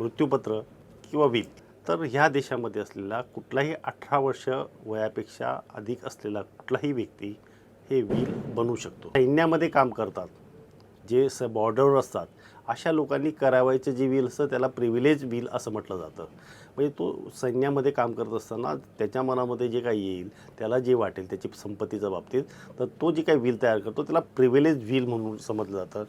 मृत्यूपत्र किंवा विल तर ह्या देशामध्ये असलेला कुठलाही अठरा वर्ष वयापेक्षा अधिक असलेला कुठलाही व्यक्ती हे विल बनवू शकतो. सैन्यामध्ये काम करतात जे स बॉर्डरवर असतात. अशा लोकांनी करावायचं जे विल असतं त्याला प्रिव्हिलेज विल असं म्हटलं जातं. म्हणजे तो सैन्यामध्ये काम करत असताना त्याच्या मनामध्ये जे काही येईल त्याला जे वाटेल त्याची संपत्तीच्या बाबतीत तर तो जे काही विल तयार करतो त्याला प्रिव्हिलेज विल म्हणून समजलं जातं.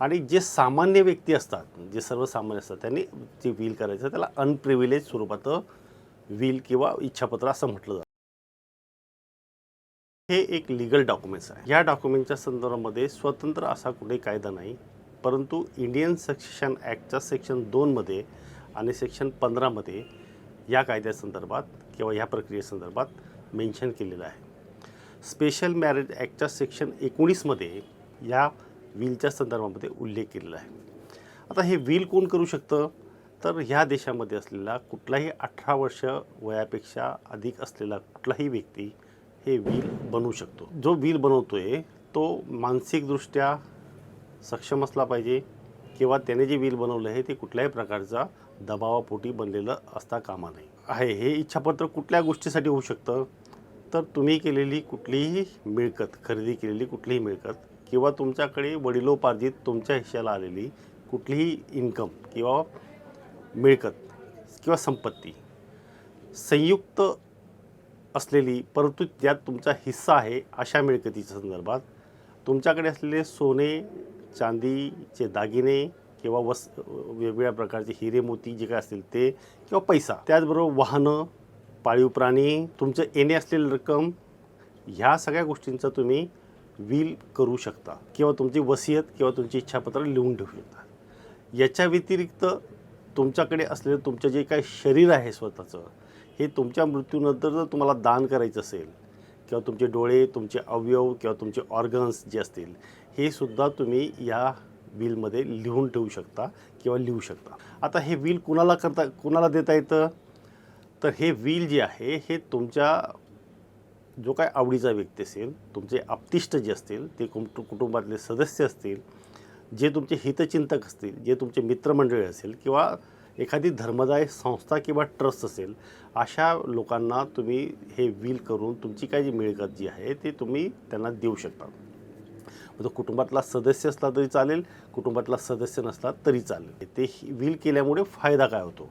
आणि जे सामान्य व्यक्ती असतात जे सर्वसामान्य असतात त्यांनी जे व्हील करायचं त्याला अनप्रिव्हिलेज स्वरूपात व्हील किंवा इच्छापत्र असं म्हटलं जातं. हे एक लिगल डॉक्युमेंट्स आहे. या डॉक्युमेंटच्या संदर्भामध्ये स्वतंत्र असा कुठे कायदा नाही परंतु इंडियन सक्सेशन ॲक्टच्या सेक्शन दोनमध्ये आणि सेक्शन पंधरामध्ये या कायद्यासंदर्भात किंवा ह्या प्रक्रियेसंदर्भात मेन्शन केलेलं आहे. स्पेशल मॅरेज ॲक्टच्या सेक्शन एकोणीसमध्ये या विलच्या संदर्भामध्ये उल्लेख केलेला आहे. आता हे विल कोण करू शकतं? तर ह्या देशामध्ये असलेला कुठलाही अठरा वर्ष वयापेक्षा अधिक असलेला कुठलाही व्यक्ती हे विल बनवू शकतो. जो विल आहे तो मानसिकदृष्ट्या सक्षम असला पाहिजे किंवा त्याने जे विल बनवलं आहे ते कुठल्याही प्रकारचा दबावापोटी बनलेलं असता कामा नये. आहे हे इच्छापत्र कुठल्या गोष्टीसाठी होऊ शकतं? तर तुम्ही केलेली कुठलीही मिळकत खरेदी केलेली कुठलीही मिळकत किंवा तुमच्याकडे वडिलोपार्जित तुमच्या हिश्श्याला आलेली कुठलीही इन्कम किंवा मिळकत किंवा संपत्ती संयुक्त असलेली परंतु ज्यात तुमचा हिस्सा आहे अशा मिळकतीच्या संदर्भात. तुमच्याकडे असलेले सोने चांदीचे दागिने किंवा वस वेगवेगळ्या प्रकारचे हिरे मोती जे काय असतील ते किंवा पैसा त्याचबरोबर वाहनं पाळीव प्राणी तुमचं येणे असलेली रक्कम ह्या सगळ्या गोष्टींचं तुम्ही विल करू शकता किंवा तुमची वसियत किंवा तुमची इच्छापत्र लिहून ठेवू शकता. याच्या व्यतिरिक्त तुमच्याकडे असलेलं तुमचं जे काही शरीर आहे स्वतःचं हे तुमच्या मृत्यूनंतर जर तुम्हाला दान करायचं असेल किंवा तुमचे डोळे तुमचे अवयव किंवा तुमचे ऑर्गन्स जे असतील हे सुद्धा तुम्ही या विलमध्ये लिहून ठेवू शकता किंवा लिहू शकता. आता हे विल कुणाला करता कुणाला देता येतं? तर हे विल जे आहे हे तुमच्या जो काय आवडीचा व्यक्ती असेल तुमचे आप्तिष्ट जे असतील ते कुटु कुटुंबातले सदस्य असतील जे तुमचे हितचिंतक असतील जे तुमचे मित्रमंडळी असेल किंवा एखादी धर्मदाय संस्था किंवा ट्रस्ट असेल अशा लोकांना तुम्ही हे विल करून तुमची काय जी मिळकत जी आहे ते तुम्ही त्यांना देऊ शकता. मग तो कुटुंबातला सदस्य असला तरी चालेल कुटुंबातला सदस्य नसला तरी चालेल. ते विल केल्यामुळे फायदा काय होतो?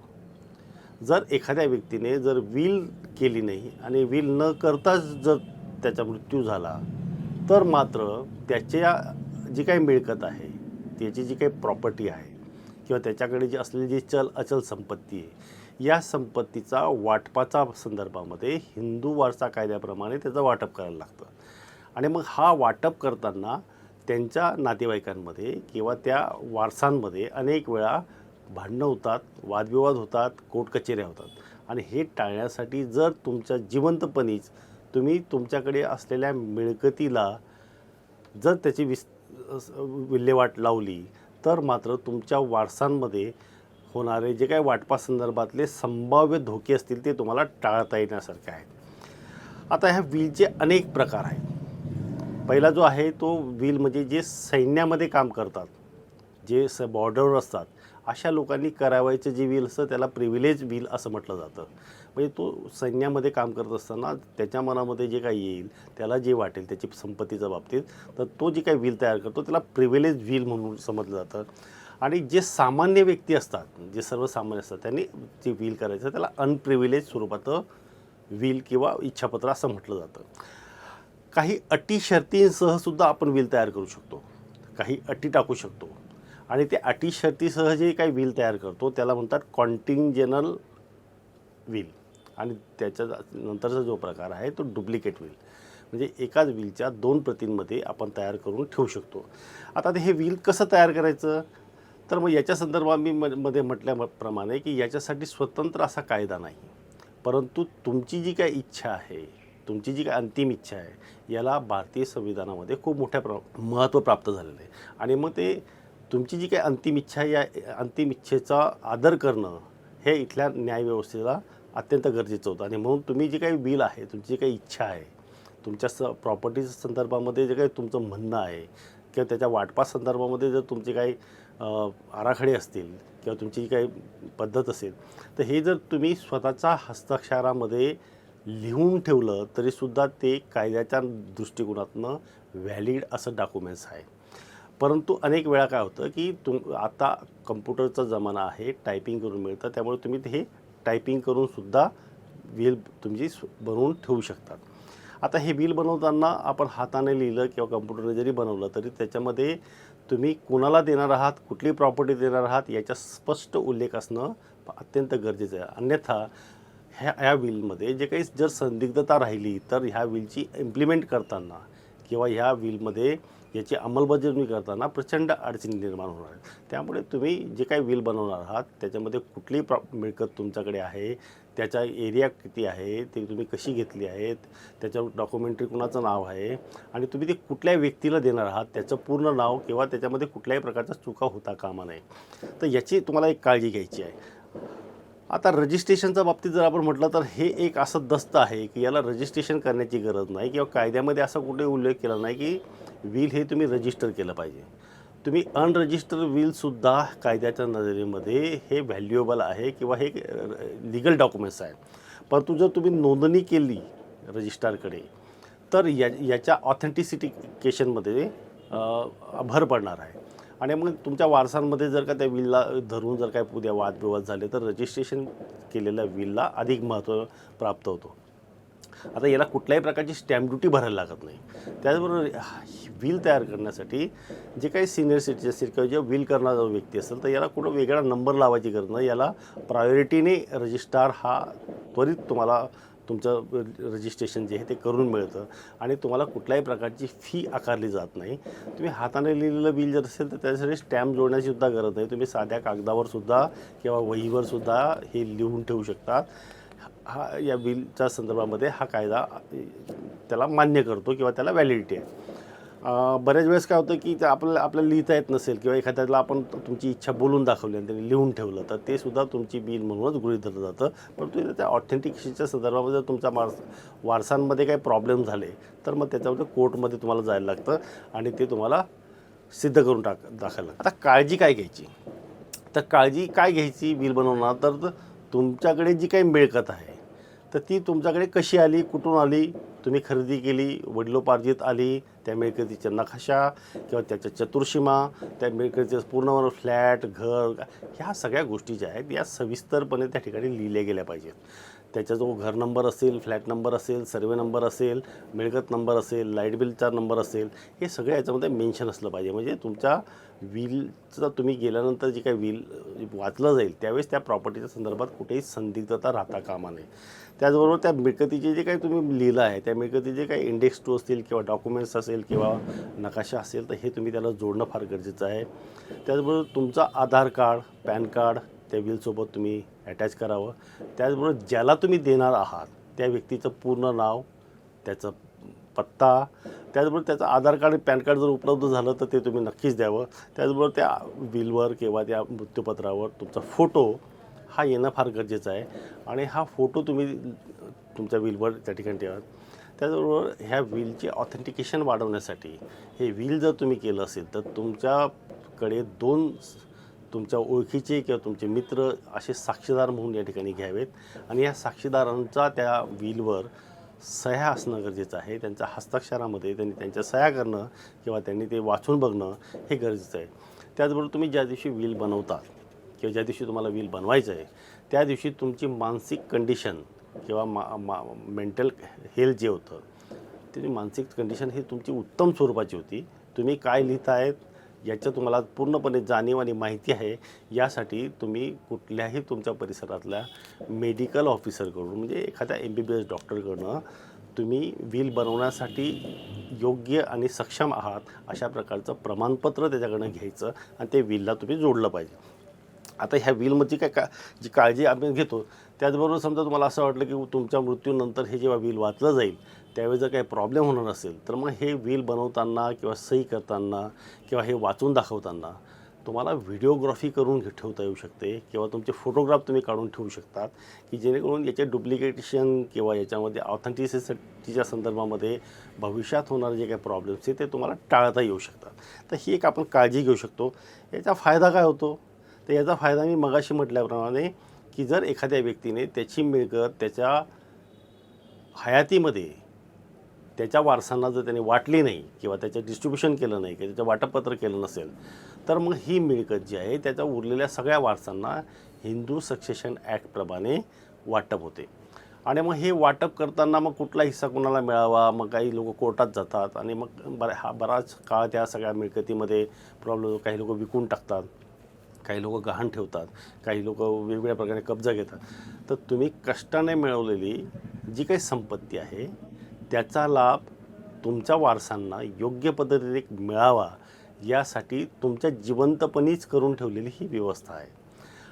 जर एखाद्या व्यक्तीने जर विल केली नाही आणि विल न करताच जर त्याचा मृत्यू झाला तर मात्र त्याच्या जी काही मिळकत आहे त्याची जी काही प्रॉपर्टी आहे किंवा त्याच्याकडे जी असलेली जी चल अचल संपत्ती आहे या संपत्तीचा वाटपाचा संदर्भामध्ये हिंदू वारसा कायद्याप्रमाणे त्याचं वाटप करायला लागतं. आणि मग हा वाटप करताना त्यांच्या नातेवाईकांमध्ये किंवा त्या वारसांमध्ये अनेक वेळा भांडणं होतात वादविवाद होतात कोर्ट कचेऱ्या होतात. आणि हे टाळण्यासाठी जर तुमच्या जिवंतपणीच तुम्ही तुमच्याकडे असलेल्या मिळकतीला जर त्याची विस विल्हेवाट लावली तर मात्र तुमच्या वारसांमध्ये होणारे जे काही वाटपासंदर्भातले संभाव्य धोके असतील ते तुम्हाला टाळता येण्यासारखे आहेत. आता ह्या विलचे अनेक प्रकार आहेत. पहिला जो आहे तो विल म्हणजे जे सैन्यामध्ये काम करतात जे स बॉर्डरवर असतात अशा लोकांनी करावायचं जे विल असतं त्याला प्रिव्हिलेज विल असं म्हटलं जातं. म्हणजे तो सैन्यामध्ये काम करत असताना त्याच्या मनामध्ये जे काही येईल त्याला जे वाटेल त्याची संपत्तीच्या बाबतीत तर तो जे काही विल तयार करतो त्याला प्रिव्हिलेज विल म्हणून समजलं जातं. आणि जे सामान्य व्यक्ती असतात जे सर्वसामान्य असतात त्यांनी जे विल करायचं त्याला अनप्रिव्हिलेज स्वरूपात विल किंवा इच्छापत्र असं म्हटलं जातं. काही अटी शर्तींसह सुद्धा आपण विल तयार करू शकतो. काही अटी टाकू शकतो. आणि ते अटी शर्तीसह जे काही व्हील तयार करतो त्याला म्हणतात कॉन्टिंजनल विल आणि त्याच्या नंतरचा जो प्रकार आहे तो डुप्लिकेट विल म्हणजे एकाच व्हीलच्या दोन प्रतींमध्ये आपण तयार करून ठेवू शकतो. आता ते हे व्हील कसं तयार करायचं? तर मग याच्या संदर्भात मी म- मध्ये म्हटल्याप्रमाणे की याच्यासाठी स्वतंत्र असा कायदा नाही. परंतु तुमची जी काय इच्छा आहे तुमची जी काय अंतिम इच्छा आहे याला भारतीय संविधानामध्ये खूप मोठ्या प्र महत्त्व प्राप्त झालेलं आहे. आणि मग ते तुमची जी काही अंतिम इच्छा आहे या अंतिम इच्छेचा आदर करणं हे इथल्या न्यायव्यवस्थेला अत्यंत गरजेचं होतं. आणि म्हणून तुम्ही जी काही बिल आहे तुमची जी काही इच्छा आहे तुमच्या स प्रॉपर्टीच्या संदर्भामध्ये जे काही तुमचं म्हणणं आहे किंवा त्याच्या वाटपास संदर्भामध्ये जर तुमचे काही आराखडे असतील किंवा तुमची जी काही पद्धत असेल तर हे जर तुम्ही स्वतःच्या हस्ताक्षरामध्ये लिहून ठेवलं तरीसुद्धा ते कायद्याच्या दृष्टिकोनातनं व्हॅलिड असं डॉक्युमेंट्स आहे. परंतु अनेक वेळा काय होतं की तुम आता कम्प्युटरचा जमाना आहे टायपिंग करून मिळतं त्यामुळे तुम्ही ते हे टायपिंग करूनसुद्धा बिल तुमची बनवून ठेवू शकतात. आता हे बिल बनवताना आपण हाताने लिहिलं किंवा कम्प्युटरने जरी बनवलं तरी त्याच्यामध्ये तुम्ही कोणाला देणार आहात कुठली प्रॉपर्टी देणार आहात याचा स्पष्ट उल्लेख असणं अत्यंत गरजेचं आहे. अन्यथा ह्या ह्या बिलमध्ये जे काही जर संदिग्धता राहिली तर ह्या बिलची इम्प्लिमेंट करताना किंवा ह्या बिलमध्ये याची अंमलबजावणी करताना प्रचंड अडचणी निर्माण होणार आहेत. त्यामुळे तुम्ही जे काही बिल बनवणार आहात त्याच्यामध्ये कुठली प्रॉ मिळकत तुमच्याकडे आहे त्याचा एरिया किती आहे ते तुम्ही कशी घेतली आहेत त्याच्यावर डॉक्युमेंटरी कुणाचं नाव आहे आणि तुम्ही ते कुठल्या व्यक्तीला देणार आहात त्याचं पूर्ण नाव किंवा त्याच्यामध्ये कुठल्याही प्रकारच्या चुका होता कामा नये. तर याची तुम्हाला एक काळजी घ्यायची आहे. आता रजिस्ट्रेशनच्या बाबतीत जर आपण म्हटलं तर हे एक असं दस्त आहे की याला रजिस्ट्रेशन करण्याची गरज नाही किंवा कायद्यामध्ये असा कुठे उल्लेख केला नाही की विल हे तुम्ही रजिस्टर केलं पाहिजे. तुम्ही अनरजिस्टर विलसुद्धा कायद्याच्या नजरेमध्ये हे व्हॅल्युएबल आहे किंवा हे लिगल डॉक्युमेंट्स आहेत. परंतु जर तुम्ही नोंदणी केली रजिस्ट्रारकडे तर या याच्या ऑथेंटिसिटिकेशनमध्ये भर पडणार आहे. आणि मग तुमच्या वारसांमध्ये जर का त्या विलला धरून जर काय उद्या वादविवाद झाले तर रजिस्ट्रेशन केलेल्या विलला अधिक महत्त्व प्राप्त होतो. आता याला कुठल्याही प्रकारची स्टॅम्प ड्युटी भरायला लागत नाही. त्याचबरोबर विल तयार करण्यासाठी जे काही सिनियर सिटीजन असतील किंवा जे विल करणारा व्यक्ती असेल तर याला कुठं वेगळा नंबर लावायची गरज नाही. याला प्रायोरिटीने रजिस्ट्रार हा त्वरित तुम्हाला तुमचं रजिस्ट्रेशन जे आहे ते करून मिळतं आणि तुम्हाला कुठल्याही प्रकारची फी आकारली जात नाही. तुम्ही हाताने लिहिलेलं बिल जर असेल तर त्याच्यासाठी स्टॅम्प जोडण्याची सुद्धा गरज नाही. तुम्ही साध्या कागदावर सुद्धा किंवा वहीवर सुद्धा हे लिहून ठेवू शकतात हा या बिलच्या संदर्भामध्ये हा कायदा त्याला मान्य करतो किंवा त्याला व्हॅलिडिटी आहे. बऱ्याच वेळेस काय होतं की ते आपल्याला आपल्याला लिहिता येत नसेल किंवा एखाद्याला आपण तुमची इच्छा बोलून दाखवली आणि त्यांनी लिहून ठेवलं तर ते सुद्धा तुमची बिल म्हणूनच गृहीत धरलं जातं. परंतु त्या ऑथेंटिकेशनच्या संदर्भामध्ये जर तुमचा वारस वारसांमध्ये काही प्रॉब्लेम झाले तर मग त्याच्यामध्ये कोर्टमध्ये तुम्हाला जायला लागतं आणि ते तुम्हाला सिद्ध करून टाक दाखवायला आता काळजी काय घ्यायची? तर काळजी काय घ्यायची बिल बनवणार? तर तुमच्याकडे जी काही मिळकत आहे तर ती तुमच्याकडे कशी आली? कुठून आली? तुम्ही खरेदी केली वडिलोपार्जित आली त्या मिळकतीच्या नकाशा किंवा त्याच्या चतुर्शीमा त्या मिळकतीचं पूर्ण फ्लॅट घर ह्या सगळ्या गोष्टी ज्या आहेत या सविस्तरपणे त्या ठिकाणी लिहिल्या गेल्या पाहिजेत. त्याचा जो घर नंबर असेल फ्लॅट नंबर असेल सर्वे नंबर असेल मिळकत नंबर असेल लाइट बिलचा नंबर असेल हे सगळं याच्यामध्ये मेन्शन असलं पाहिजे. म्हणजे तुमच्या विलचं तुम्ही गेल्यानंतर जे काही विल वाचलं जाईल त्यावेळेस त्या प्रॉपर्टीच्या संदर्भात कुठेही संदिग्धता राहता कामा नये. त्याचबरोबर त्या मिळकतीचे जे काही तुम्ही लिहिलं आहे त्या मिळकतीचे काही इंडेक्स टू असतील किंवा डॉक्युमेंट्स असेल किंवा नकाशा असेल तर हे तुम्ही त्याला जोडणं फार गरजेचं आहे. त्याचबरोबर तुमचा आधार कार्ड पॅन कार्ड त्या विलसोबत तुम्ही अटॅच करावं. त्याचबरोबर ज्याला तुम्ही देणार आहात त्या व्यक्तीचं पूर्ण नाव त्याचं पत्ता त्याचबरोबर त्याचं आधार कार्ड पॅन कार्ड जर उपलब्ध झालं तर ते तुम्ही नक्कीच द्यावं. त्याचबरोबर त्या बिलवर किंवा त्या मृत्यूपत्रावर तुमचा फोटो हा येणं फार गरजेचं आहे. आणि हा फोटो तुम्ही तुमच्या बिलवर त्या ठिकाणी ठेवा. त्याचबरोबर ह्या विलचे ऑथेंटिकेशन वाढवण्यासाठी हे विल जर तुम्ही केलं असेल तर तुमच्याकडे दोन तुमच्या ओळखीचे किंवा तुमचे मित्र असे साक्षीदार म्हणून या ठिकाणी घ्यावेत. आणि या साक्षीदारांचा त्या विलवर सह्या असणं गरजेचं आहे. त्यांच्या हस्ताक्षरामध्ये त्यांनी त्यांच्या सह्या करणं किंवा त्यांनी ते वाचून बघणं हे गरजेचं आहे. त्याचबरोबर तुम्ही ज्या दिवशी विल बनवतात किंवा ज्या दिवशी तुम्हाला विल बनवायचं आहे त्या दिवशी तुमची मानसिक कंडिशन किंवा मा मा मेंटल हेल्थ जे होतं त्याची मानसिक कंडिशन ही तुमची उत्तम स्वरूपाची होती. तुम्ही काय लिहित आहेत याचं तुम्हाला पूर्णपणे जाणीव आणि माहिती आहे. यासाठी तुम्ही कुठल्याही तुमच्या परिसरातल्या मेडिकल ऑफिसरकडून म्हणजे एखाद्या एम बी बी एस डॉक्टरकडनं तुम्ही विल बनवण्यासाठी योग्य आणि सक्षम आहात अशा प्रकारचं प्रमाणपत्र त्याच्याकडनं घ्यायचं आणि ते विलला तुम्ही जोडलं पाहिजे. आता ह्या विलमध्ये काय का जी काळजी आम्ही घेतो त्याचबरोबर समजा तुम्हाला असं वाटलं की तुमच्या मृत्यूनंतर हे जेव्हा विल वाचलं जाईल त्यावेळी जर काही प्रॉब्लेम होणार असेल तर मग हे व्हील बनवताना किंवा सही करताना किंवा हे वाचून दाखवताना तुम्हाला व्हिडिओग्राफी करून ठेवता येऊ शकते किंवा तुमचे फोटोग्राफ तुम्ही काढून ठेवू शकतात की जेणेकरून याचे डुप्लिकेशन किंवा याच्यामध्ये ऑथेंटिसिटीच्या संदर्भामध्ये भविष्यात होणारे जे काही प्रॉब्लेम्स आहेत ते तुम्हाला टाळता येऊ शकतात. तर ही एक आपण काळजी घेऊ शकतो. याचा फायदा काय होतो? तर याचा फायदा मी मगाशी म्हटल्याप्रमाणे की जर एखाद्या व्यक्तीने त्याची मिळकत त्याच्या हयातीमध्ये त्याच्या वारसांना जर त्याने वाटली नाही किंवा त्याचं डिस्ट्रीब्युशन केलं नाही किंवा त्याचं वाटपत्र केलं नसेल तर मग ही मिळकत जी आहे त्याच्या उरलेल्या सगळ्या वारसांना हिंदू सक्सेशन ॲक्टप्रमाणे वाटप होते. आणि मग हे वाटप करताना मग कुठला हिस्सा कुणाला मिळावा? मग काही लोक कोर्टात जातात आणि मग बरा हा बराच काळ त्या सगळ्या मिळकतीमध्ये प्रॉब्लेम काही लोक विकून टाकतात काही लोक गहाण ठेवतात काही लोक वेगवेगळ्या प्रकारे कब्जा घेतात. तर तुम्ही कष्टाने मिळवलेली जी काही संपत्ती आहे त्याचा लाभ तुमच्या वारसांना योग्य पद्धतीने मिळावा यासाठी तुमच्या जिवंतपणीच करून ठेवलेली ही व्यवस्था आहे.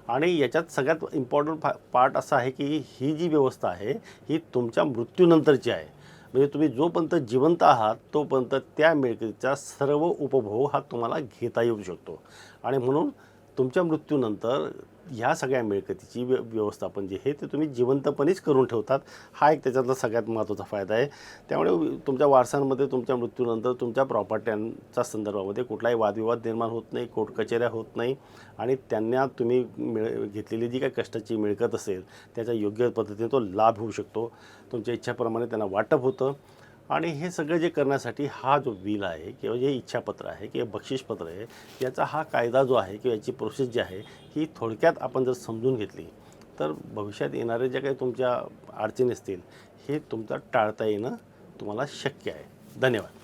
आणि याच्यात सगळ्यात इम्पॉर्टंट फा पार्ट असा आहे की ही जी व्यवस्था आहे ही तुमच्या मृत्यूनंतरची आहे. म्हणजे तुम्ही जोपर्यंत जिवंत आहात तोपर्यंत त्या मिळकतीचा सर्व उपभोग हा तुम्हाला घेता येऊ शकतो. आणि म्हणून तुमच्या मृत्यूनंतर ह्या सगळ्या मिळकतीची व्य व्यवस्थापन जे हे ते तुम्ही जिवंतपणेच करून ठेवतात. हा एक त्याच्यातला सगळ्यात महत्त्वाचा फायदा आहे. त्यामुळे तुमच्या वारसांमध्ये तुमच्या मृत्यूनंतर तुमच्या प्रॉपर्ट्यांच्या संदर्भामध्ये कुठलाही वादविवाद निर्माण होत नाही कोर्ट कचेऱ्या होत नाही आणि त्यांना तुम्ही मिळ घेतलेली जी काही कष्टाची मिळकत असेल त्याचा योग्य पद्धतीने तो लाभ होऊ शकतो. तुमच्या इच्छाप्रमाणे त्यांना वाटप होतं. आणि हे सगळं जे करण्यासाठी हा जो बिल आहे किंवा जे इच्छापत्र आहे किंवा बक्षीसपत्र आहे याचा हा कायदा जो आहे किंवा याची प्रोसेस जी आहे ही थोडक्यात आपण जर समजून घेतली तर भविष्यात येणारे ज्या काही तुमच्या अडचणी असतील हे तुमचा टाळता येणं तुम्हाला शक्य आहे. धन्यवाद.